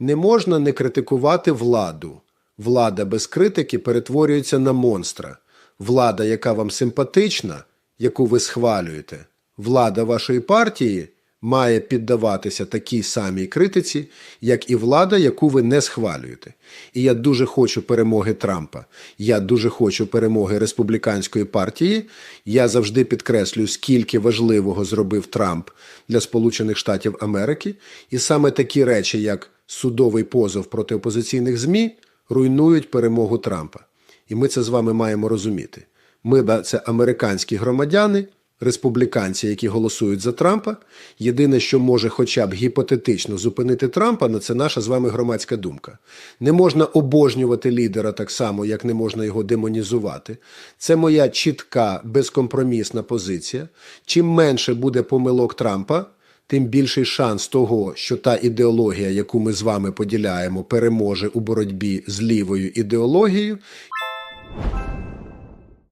Не можна не критикувати владу. Влада без критики перетворюється на монстра. Влада, яка вам симпатична, яку ви схвалюєте, влада вашої партії має піддаватися такій самій критиці, як і влада, яку ви не схвалюєте. І я дуже хочу перемоги Трампа. Я дуже хочу перемоги республіканської партії. Я завжди підкреслюю, скільки важливого зробив Трамп для Сполучених Штатів Америки, і саме такі речі, як судовий позов проти опозиційних ЗМІ, руйнують перемогу Трампа. І ми це з вами маємо розуміти. Ми це американські громадяни, республіканці, які голосують за Трампа. Єдине, що може хоча б гіпотетично зупинити Трампа, ну це наша з вами громадська думка. Не можна обожнювати лідера так само, як не можна його демонізувати. Це моя чітка, безкомпромісна позиція. Чим менше буде помилок Трампа, тим більший шанс того, що та ідеологія, яку ми з вами поділяємо, переможе у боротьбі з лівою ідеологією,